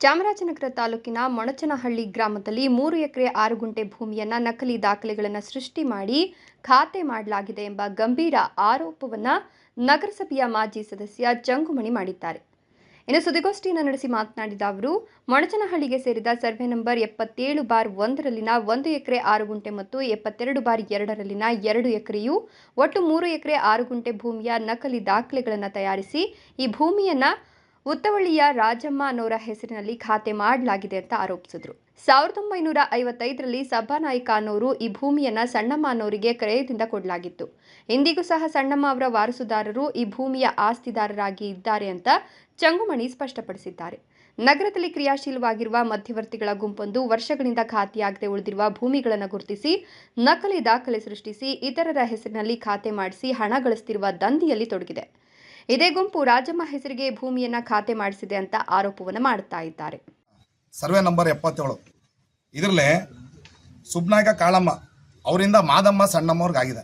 ಚಾಮರಾಜನಗರ ತಾಲೂಕಿನ ಮೊಣಚನಹಳ್ಳಿ ಗ್ರಾಮದಲ್ಲಿ ಮೂರು ಎಕರೆ ಆರು ಗುಂಟೆ ಭೂಮಿಯನ್ನ ನಕಲಿ ದಾಖಲೆಗಳನ್ನು ಸೃಷ್ಟಿ ಮಾಡಿ ಖಾತೆ ಮಾಡಲಾಗಿದೆ ಎಂಬ ಗಂಭೀರ ಆರೋಪವನ್ನು ನಗರಸಭೆಯ ಮಾಜಿ ಸದಸ್ಯ ಜಂಗುಮಣಿ ಮಾಡಿದ್ದಾರೆ. ಇನ್ನು ಸುದ್ದಿಗೋಷ್ಠಿಯನ್ನು ನಡೆಸಿ ಮಾತನಾಡಿದ ಅವರು, ಮೊಣಚನಹಳ್ಳಿಗೆ ಸೇರಿದ ಸರ್ವೆ ನಂಬರ್ ಎಪ್ಪತ್ತೇಳು ಬಾರ್ ಒಂದರಲ್ಲಿನ ಒಂದು ಎಕರೆ ಆರು ಗುಂಟೆ ಮತ್ತು ಎಪ್ಪತ್ತೆರಡು ಬಾರ್ ಎರಡರಲ್ಲಿನ ಎರಡು ಎಕರೆಯು ಒಟ್ಟು ಮೂರು ಎಕರೆ ಆರು ಗುಂಟೆ ಭೂಮಿಯ ನಕಲಿ ದಾಖಲೆಗಳನ್ನು ತಯಾರಿಸಿ ಈ ಭೂಮಿಯನ್ನ ಉತ್ತವಳ್ಳಿಯ ರಾಜಮ್ಮ ಅನ್ನೋರ ಹೆಸರಿನಲ್ಲಿ ಖಾತೆ ಮಾಡಲಾಗಿದೆ ಅಂತ ಆರೋಪಿಸಿದ್ರು. ಸಾವಿರದ ಒಂಬೈನೂರ ಐವತ್ತೈದರಲ್ಲಿ ಸಭಾನಾಯಕ ಅನ್ನೋರು ಈ ಭೂಮಿಯನ್ನ ಸಣ್ಣಮ್ಮ ಅನ್ನೋರಿಗೆ ಕ್ರಯದಿಂದ ಕೊಡಲಾಗಿತ್ತು. ಇಂದಿಗೂ ಸಹ ಸಣ್ಣಮ್ಮ ಅವರ ವಾರಸುದಾರರು ಈ ಭೂಮಿಯ ಆಸ್ತಿದಾರರಾಗಿ ಇದ್ದಾರೆ ಅಂತ ಚಂಗುಮಣಿ ಸ್ಪಷ್ಟಪಡಿಸಿದ್ದಾರೆ. ನಗರದಲ್ಲಿ ಕ್ರಿಯಾಶೀಲವಾಗಿರುವ ಮಧ್ಯವರ್ತಿಗಳ ಗುಂಪೊಂದು ವರ್ಷಗಳಿಂದ ಖಾತೆಯಾಗದೆ ಉಳಿದಿರುವ ಭೂಮಿಗಳನ್ನು ಗುರುತಿಸಿ, ನಕಲಿ ದಾಖಲೆ ಸೃಷ್ಟಿಸಿ, ಇತರರ ಹೆಸರಿನಲ್ಲಿ ಖಾತೆ ಮಾಡಿಸಿ ಹಣ ಗಳಿಸುತ್ತಿರುವ ದಂಧೆಯಲ್ಲಿ ತೊಡಗಿದೆ. ಇದೇ ಗುಂಪು ರಾಜಮ್ಮ ಹೆಸರಿಗೆ ಭೂಮಿಯನ್ನ ಖಾತೆ ಮಾಡಿಸಿದೆ ಅಂತ ಆರೋಪವನ್ನು ಮಾಡುತ್ತಾ ಇದ್ದಾರೆ. ಸರ್ವೆ ನಂಬರ್ ಎಪ್ಪತ್ತೇಳು. ಇದರಲ್ಲಿ ಸುಬ್ನಾಯಕ ಕಾಳಮ್ಮ ಅವರಿಂದ ಮಾದಮ್ಮ ಸಣ್ಣಮ್ಮವ್ರಿಗಾಗಿದೆ.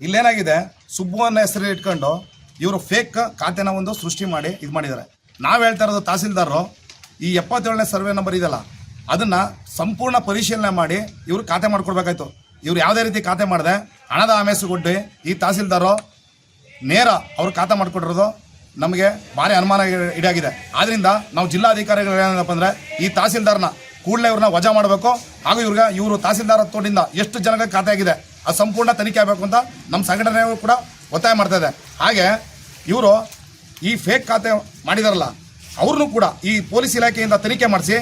ಇಲ್ಲೇನಾಗಿದೆ? ಸುಬ್ಬು ಅನ್ನೋ ಹೆಸರು ಇಟ್ಕೊಂಡು ಇವರು ಫೇಕ್ ಖಾತೆನ ಒಂದು ಸೃಷ್ಟಿ ಮಾಡಿ ಇದು ಮಾಡಿದ್ದಾರೆ. ನಾವು ಹೇಳ್ತಾ ಇರೋದು ತಹಸೀಲ್ದಾರರು, ಈ ಎಪ್ಪತ್ತೇಳನೇ ಸರ್ವೆ ನಂಬರ್ ಇದೆಯಲ್ಲ, ಅದನ್ನು ಸಂಪೂರ್ಣ ಪರಿಶೀಲನೆ ಮಾಡಿ ಇವರು ಖಾತೆ ಮಾಡ್ಕೊಡ್ಬೇಕಾಯ್ತು. ಇವ್ರು ಯಾವುದೇ ರೀತಿ ಖಾತೆ ಮಾಡಿದೆ, ಹಣದ ಆಮೇಸುಗೊಡ್ಡಿ ಈ ತಹಸೀಲ್ದಾರು ನೇರ ಅವ್ರು ಖಾತೆ ಮಾಡಿಕೊಟ್ಟಿರೋದು ನಮಗೆ ಭಾರಿ ಅನುಮಾನ ಇಡಾಗಿದೆ ಆದ್ರಿಂದ ನಾವು ಜಿಲ್ಲಾಧಿಕಾರಿಗಳು ಏನಪ್ಪ ಅಂದ್ರೆ ಈ ತಹಸೀಲ್ದಾರ್ನ ಕೂಡಲೇ ಇವ್ರನ್ನ ವಜಾ ಮಾಡಬೇಕು. ಹಾಗೂ ಇವ್ರಿಗೆ ಇವರು ತಹಸೀಲ್ದಾರ ತೋಟಿಂದ ಎಷ್ಟು ಜನಕ್ಕೆ ಖಾತೆ ಆಗಿದೆ ಅದು ಸಂಪೂರ್ಣ ತನಿಖೆ ಆಗಬೇಕು ಅಂತ ನಮ್ಮ ಸಂಘಟನೆಗಳು ಕೂಡ ಒತ್ತಾಯ ಮಾಡ್ತಾ ಇದೆ. ಹಾಗೆ ಇವರು ಈ ಫೇಕ್ ಖಾತೆ ಮಾಡಿದಾರಲ್ಲ, ಅವ್ರನ್ನೂ ಕೂಡ ಈ ಪೊಲೀಸ್ ಇಲಾಖೆಯಿಂದ ತನಿಖೆ ಮಾಡಿಸಿ,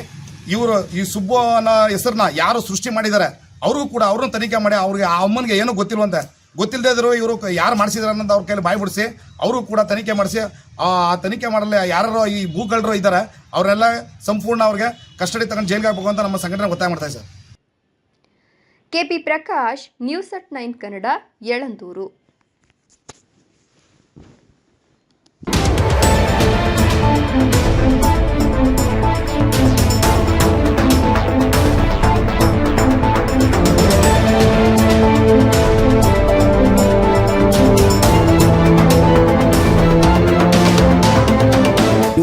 ಇವರು ಈ ಸುಬ್ಬನ ಹೆಸರನ್ನ ಯಾರು ಸೃಷ್ಟಿ ಮಾಡಿದ್ದಾರೆ, ಅವ್ರಿಗೂ ಕೂಡ ಅವ್ರನ್ನ ತನಿಖೆ ಮಾಡಿ ಅವ್ರಿಗೆ ಆ ಅಮ್ಮನಿಗೆ ಏನೂ ಗೊತ್ತಿಲ್ವಂತೆ ಗೊತ್ತಿಲ್ಲದೆ ಇದ್ರು ಇವರು ಯಾರು ಮಾಡಿಸಿದ್ರು ಅನ್ನೋದು ಅವ್ರ ಕೈಲಿ ಬಾಯಿ ಬಿಡಿಸಿ, ಅವರು ಕೂಡ ತನಿಖೆ ಮಾಡಿಸಿ, ಆ ತನಿಖೆ ಮಾಡಲು ಯಾರು ಈ ಭೂಗಳರು ಇದ್ದಾರೆ ಅವರೆಲ್ಲ ಸಂಪೂರ್ಣ ಅವ್ರಿಗೆ ಕಸ್ಟಡಿ ತಗೊಂಡು ಜೈಲಿಗೆ ಹಾಕಬೇಕು ಅಂತ ನಮ್ಮ ಸಂಘಟನೆ ಒತ್ತಾಯ ಮಾಡ್ತಾ sir. KP Prakash, news at nine Kannada, Yelandur.